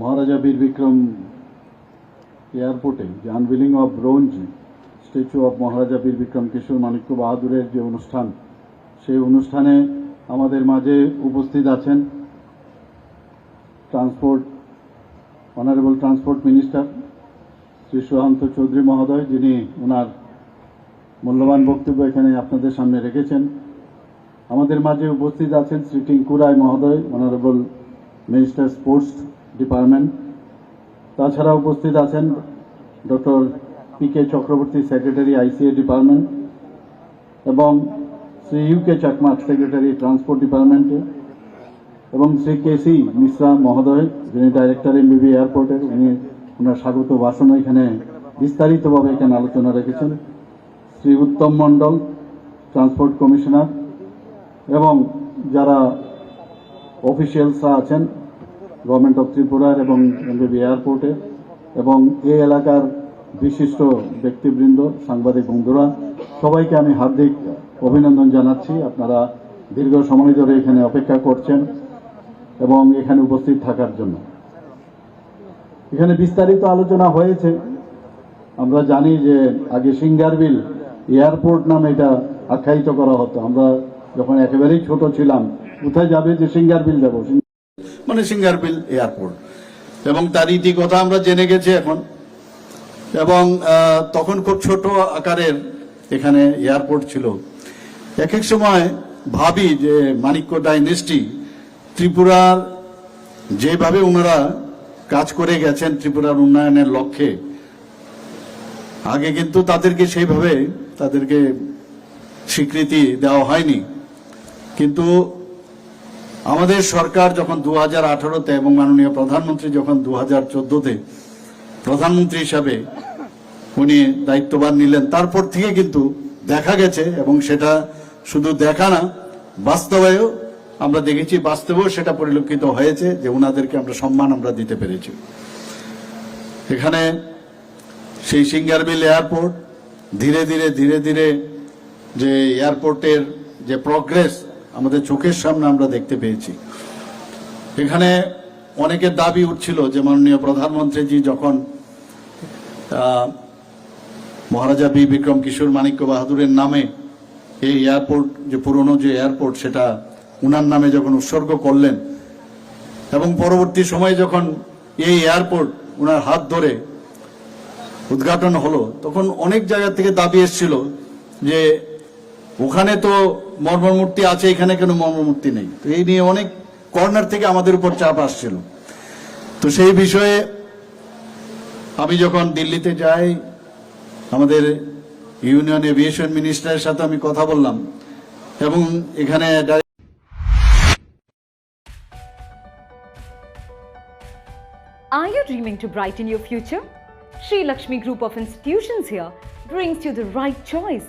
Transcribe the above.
মহারাজা বীর বিক্রম এয়ারপোর্টে যে unveiling of bronze, statue of Maharaja Bir Bikram Kishore Manikya বাহাদুরের যে অনুষ্ঠান, সেই অনুষ্ঠানে আমাদের মাঝে উপস্থিত আছেন transport, honourable transport minister Shri Suhanta Chowdhury মহোদয়, যিনি ওনার মূল্যবান বক্তব্য এখানে আপনাদের সামনে রেখেছেন। আমাদের মাঝে উপস্থিত আছেন শ্রী টিঙ্কু রায় মহোদয়, অনারেবল মিনিস্টার স্পোর্টস ডিপার্টমেন্ট। তাছাড়া উপস্থিত আছেন doctor P K Chakraborty, secretary ICA department, এবং Shri U K Chakma secretary transport ডিপার্টমেন্টে, এবং শ্রী কে সি মিশ্রা মহোদয়, যিনি ডাইরেক্টর এমবিবি এয়ারপোর্টের, উনি, ওনার স্বাগত ভাষণ এখানে বিস্তারিতভাবে এখানে আলোচনা রেখেছেন। শ্রী উত্তম মণ্ডল, ট্রান্সপোর্ট কমিশনার, এবং যারা অফিসিয়ালসরা আছেন গভর্নমেন্ট অফ ত্রিপুরার এবং এমবিবি এয়ারপোর্টে এবং এই এলাকার বিশিষ্ট ব্যক্তিবৃন্দ, সাংবাদিক বন্ধুরা, সবাইকে আমি হার্দিক অভিনন্দন জানাচ্ছি। আপনারা দীর্ঘ সময় ধরে এখানে অপেক্ষা করছেন এবং এখানে উপস্থিত থাকার জন্য। এখানে বিস্তারিত আলোচনা হয়েছে। আমরা জানি যে আগে সিঙ্গারবিল এয়ারপোর্ট নামে এটা আখ্যায়িত করা হতো। আমরা যখন একেবারেই ছোট ছিলাম, কোথায় যাবে যে সিঙ্গারবিল যাব মানে সিঙ্গারবিল এয়ারপোর্ট। এবং তার ইতি কথা আমরা জেনে গেছি এখন। এবং তখন খুব ছোট আকারের এখানে এয়ারপোর্ট ছিল। এক এক সময় ভাবি যে মানিক্য ডাইনেস্টি ত্রিপুরার যেভাবে ওনারা কাজ করে গেছেন ত্রিপুরার উন্নয়নের লক্ষ্যে, আগে কিন্তু তাদেরকে সেইভাবে তাদেরকে স্বীকৃতি দেওয়া হয়নি। কিন্তু আমাদের সরকার যখন দু হাজার আঠারোতে এবং মাননীয় প্রধানমন্ত্রী যখন দু হাজার চোদ্দতে প্রধানমন্ত্রী হিসাবে উনি দায়িত্ববান নিলেন, তারপর থেকে কিন্তু দেখা গেছে এবং সেটা শুধু দেখা না বাস্তবেও আমরা দেখেছি, বাস্তবেও সেটা পরিলক্ষিত হয়েছে যে ওনাদেরকে আমরা সম্মান আমরা দিতে পেরেছি। এখানে সেই সিঙ্গারবিল এয়ারপোর্ট, ধীরে ধীরে ধীরে ধীরে যে এয়ারপোর্টের যে প্রগ্রেস আমাদের চোখের সামনে আমরা দেখতে পেয়েছি। এখানে অনেকের দাবি উঠছিল যে মাননীয় প্রধানমন্ত্রীজি যখন মহারাজা বি বিক্রম কিশোর মাণিক্য বাহাদুরের নামে এই এয়ারপোর্ট, যে পুরনো যে এয়ারপোর্ট, সেটা উনার নামে যখন উৎসর্গ করলেন এবং পরবর্তী সময়ে যখন এই এয়ারপোর্ট উনার হাত ধরে উদ্ঘাটন হলো, তখন অনেক জায়গা থেকে দাবি এসেছিল যে ওখানে তো মর্মমূর্তি আছে, এখানে কেন মর্মমূর্তি নেই তো এই নিয়ে অনেক কর্নার থেকে আমাদের উপর চাপ আসছিল তো সেই বিষয়ে আমি যখন দিল্লিতে যাই, আমাদের ইউনিয়ন এভিয়েশন মিনিস্টারের সাথে আমি কথা বললাম, এবং এখানে Are you dreaming to brighten your future? Sri Lakshmi Group of Institutions here brings you the right choice